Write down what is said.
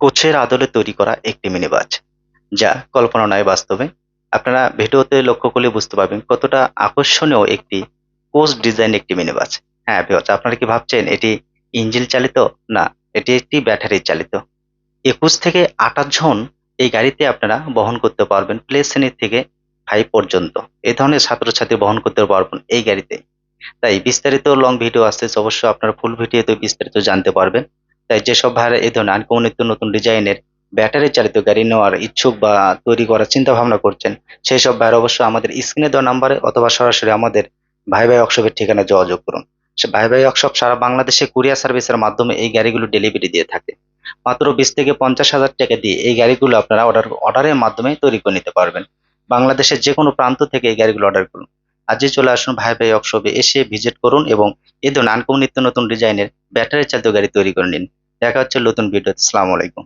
কোচের আদলে তৈরি করা একটি মিনি বাস যা কল্পনা নয় বাস্তবে আপনারা ভিডিওতে লক্ষ্য করলে বুঝতে পারবেন কতটা আকর্ষণীয় একটি কোচ ডিজাইন একটি মিনি বাস হ্যাঁ আপনারা কি ভাবছেন এটি ইঞ্জিন চালিত? না, এটি একটি ব্যাটারি চালিত। একুশ থেকে আঠাশ জন এই গাড়িতে আপনারা বহন করতে পারবেন প্লে শ্রেণির থেকে ফাইভ পর্যন্ত। এ ধরনের ছাত্রছাত্রী বহন করতে পারবেন এই গাড়িতে। তাই বিস্তারিত লং ভিডিও আসতেছে অবশ্যই আপনারা ফুল ভিডিওতে বিস্তারিত জানতে পারবেন। তাই যেসব ভাইরা এই ধরনের আনকমন নিত্য নতুন ডিজাইনের ব্যাটারি চালিত গাড়ি নেওয়ার ইচ্ছুক বা তৈরি করার চিন্তা ভাবনা করছেন, সেই সব ভাইরা অবশ্যই আমাদের স্ক্রিনে দেওয়া নাম্বারে অথবা সরাসরি আমাদের ভাই ভাই ওয়ার্কশপের ঠিকানা যোগাযোগ করুন। ভাই ভাই ওয়ার্কশপ সারা বাংলাদেশে কুরিয়ার সার্ভিসের মাধ্যমে এই গাড়িগুলো ডেলিভারি দিয়ে থাকে। মাত্র বিশ থেকে পঞ্চাশ হাজার টাকা দিয়ে এই গাড়িগুলো আপনারা অর্ডার অর্ডারের মাধ্যমে তৈরি করে নিতে পারবেন। বাংলাদেশের যে কোনো প্রান্ত থেকে এই গাড়িগুলো অর্ডার করুন। আজই চলে আসুন ভাই ভাই ওয়ার্কশপে এসে ভিজিট করুন এবং এই ধরনের আনকমন নিত্য নতুন ডিজাইনের ব্যাটারি চালিত গাড়ি তৈরি করে নিন। দেখা হচ্ছে নতুন ভিডিওতে আসসালামু আলাইকুম।